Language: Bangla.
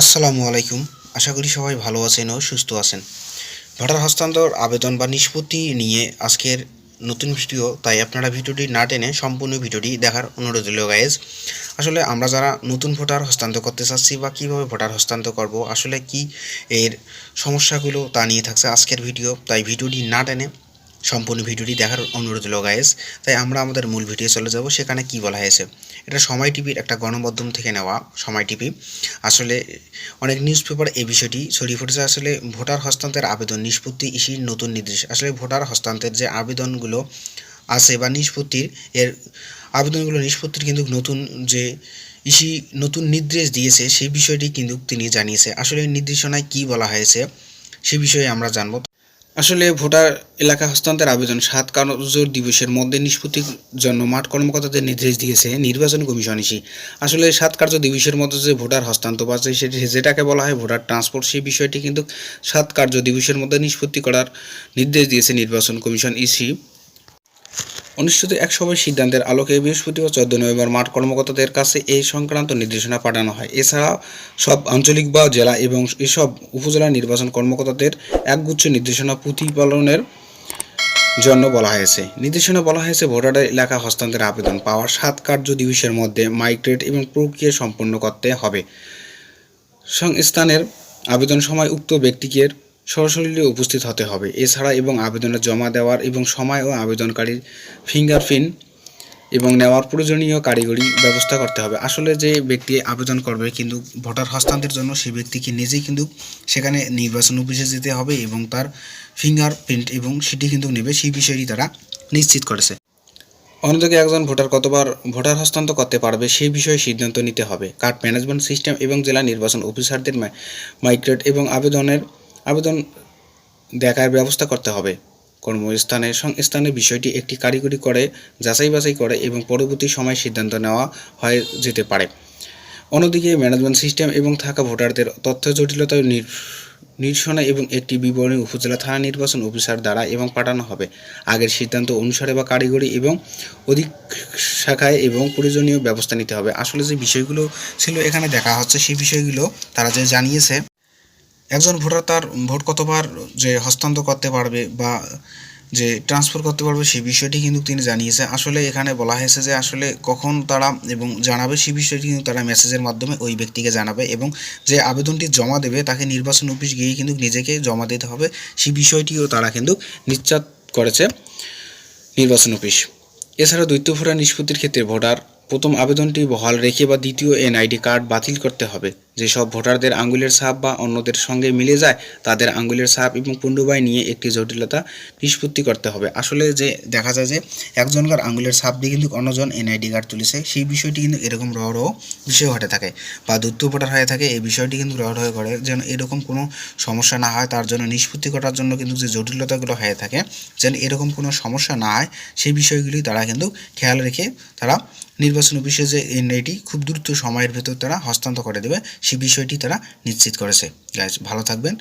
আসসালামু আলাইকুম। আশা করি সবাই ভালো আছেন ও সুস্থ আছেন। ভোটার হস্তান্তর আবেদন বা নিষ্পত্তি নিয়ে আজকের নতুন ভিডিও, তাই আপনারা ভিডিওটি না টেনে সম্পূর্ণ ভিডিওটি দেখার অনুরোধ রইল গাইজ আসলে আমরা যারা নতুন ভোটার হস্তান্তর করতে চাচ্ছি বা কীভাবে ভোটার হস্তান্তর করব, আসলে কি এর সমস্যাগুলো তা নিয়ে থাকছে আজকের ভিডিও, তাই ভিডিওটি না টেনে সম্পূর্ণ ভিডিওটি দেখার অনুরোধ গাইজ তাই আমরা আমাদের মূল ভিডিও চলে যাব, সেখানে কি বলা হয়েছে। এটা সময় টিভির একটা গণমাধ্যম থেকে নেওয়া সময় টিভি। আসলে অনেক নিউজ পেপার এই বিষয়টি ছড়িয়ে পড়েছে। আসলে ভোটার হস্তান্তরের আবেদন নিষ্পত্তি ইসির নতুন নির্দেশ। আসলে ভোটার হস্তান্তরের যে আবেদনগুলো আছে বা নিষ্পত্তির, এর আবেদনগুলো নিষ্পত্তির কিন্তু নতুন যে ইসি নতুন নির্দেশ দিয়েছে, সেই বিষয়টি কিন্তু তিনি জানিয়েছে। আসলে নির্দেশনায় কি বলা হয়েছে, সে বিষয়ে আমরা জানব। আসলে ভোটার এলাকা হস্তান্তরের আবেদন সাত কার্য দিবসের মধ্যে নিষ্পত্তির জন্য মাঠ কর্মকর্তাদের নির্দেশ দিয়েছে নির্বাচন কমিশন ইসি। আসলে সাত কার্য দিবসের মধ্যে যে ভোটার হস্তান্তর পাচ্ছে, সেটি যেটাকে বলা হয় ভোটার ট্রান্সপোর্ট, সেই বিষয়টি কিন্তু সাত কার্য দিবসের মধ্যে নিষ্পত্তি করার নির্দেশ দিয়েছে নির্বাচন কমিশন ইসি। অনুষ্ঠিত এক সভায় সিদ্ধান্তের আলোকে বৃহস্পতিবার চোদ্দ নভেম্বর মাঠ কর্মকর্তাদের কাছে এই সংক্রান্ত নির্দেশনা পাঠানো হয়। এছাড়া সব আঞ্চলিক বা জেলা এবং এসব উপজেলা নির্বাচন কর্মকর্তাদের একগুচ্ছ নির্দেশনা প্রতিপালনের জন্য বলা হয়েছে। নির্দেশনা বলা হয়েছে ভোটারের এলাকা হস্তান্তরের আবেদন পাওয়ার সাত কার্য দিবসের মধ্যে মাইগ্রেট এবং প্রক্রিয়া সম্পন্ন করতে হবে। সংস্থানের আবেদন সময় উক্ত ব্যক্তিকে সরাসরি উপস্থিত হতে হবে। এছাড়া এবং আবেদনের জমা দেওয়ার এবং সময় ও আবেদনকারীর ফিঙ্গারপ্রিন্ট এবং নেওয়ার প্রয়োজনীয় কারিগরি ব্যবস্থা করতে হবে। আসলে যে ব্যক্তি আবেদন করবে কিন্তু ভোটার হস্তান্তরের জন্য সেই ব্যক্তিকে নিজেই কিন্তু সেখানে নির্বাচন অফিসে যেতে হবে এবং তার ফিঙ্গারপ্রিন্ট এবং সেটি কিন্তু নেবে সেই বিষয়টি তারা নিশ্চিত করেছে। অন্যদিকে একজন ভোটার কতবার ভোটার হস্তান্তর করতে পারবে সেই বিষয়ে সিদ্ধান্ত নিতে হবে। কার্ড ম্যানেজমেন্ট সিস্টেম এবং জেলা নির্বাচন অফিসারদের মাইগ্রেট এবং আবেদনের আবেদন দেখার ব্যবস্থা করতে হবে। কর্মস্থানে সংস্থানের বিষয়টি একটি কারিগরি করে, যাচাই বাছাই করে এবং পরবর্তী সময় সিদ্ধান্ত নেওয়া হয়ে যেতে পারে। অন্যদিকে ম্যানেজমেন্ট সিস্টেম এবং থাকা ভোটারদের তথ্য জটিলতা নির- নিরসনে এবং একটি বিবরণী উপজেলা থানা নির্বাচন অফিসার দ্বারা এবং পাঠানো হবে। আগের সিদ্ধান্ত অনুসারে বা কারিগরি এবং অধিক শাখায় এবং প্রয়োজনীয় ব্যবস্থা নিতে হবে। আসলে যে বিষয়গুলো ছিল এখানে দেখা হচ্ছে, সেই বিষয়গুলো তারা যে জানিয়েছে একজন ভোটার তার ভোট কতবার যে হস্তান্তর করতে পারবে বা যে ট্রান্সফার করতে পারবে সেই বিষয়টি কিন্তু তিনি জানিয়েছে। আসলে এখানে বলা হয়েছে যে আসলে কখন তারা এবং জানাবে সেই বিষয়টি কিন্তু তারা মেসেজের মাধ্যমে ওই ব্যক্তিকে জানাবে এবং যে আবেদনটি জমা দেবে তাকে নির্বাচন অফিস গিয়ে কিন্তু নিজেকে জমা দিতে হবে সেই বিষয়টিও তারা কিন্তু নিশ্চাত করেছে নির্বাচন অফিস। এছাড়া দ্বৈত ভোটার নিষ্পত্তির ক্ষেত্রে ভোটার প্রথম আবেদনটি বহাল রেখে বা দ্বিতীয় এনআইডি কার্ড বাতিল করতে হবে। যেসব ভোটারদের আঙ্গুলের ছাপ বা অন্যদের সঙ্গে মিলে যায়, তাদের আঙ্গুলের ছাপ এবং পুণ্ডবাই নিয়ে একটি জটিলতা নিষ্পত্তি করতে হবে। আসলে যে দেখা যায় যে একজনকার আঙ্গুলের ছাপ দিয়ে কিন্তু অন্যজন এনআইডি কার্ড তুলেছে, সেই বিষয়টি কিন্তু এরকম রহ রহ বিষয় ঘটে থাকে বা দ্বৈত ভোটার হয়ে থাকে, এই বিষয়টি কিন্তু রহ রহ করে যেন এরকম কোনো সমস্যা না হয়, তার জন্য নিষ্পত্তি করার জন্য কিন্তু যে জটিলতাগুলো হয়ে থাকে, যেন এরকম কোনো সমস্যা না হয়, সেই বিষয়গুলি তারা কিন্তু খেয়াল রেখে তারা নির্বাচন অফিসে যে এনআইডি খুব দ্রুত সময়ের ভেতর তারা হস্তান্তর করে দেবে, সেই বিষয়টি তারা নিশ্চিত করেছে। গাইজ ভালো থাকবেন।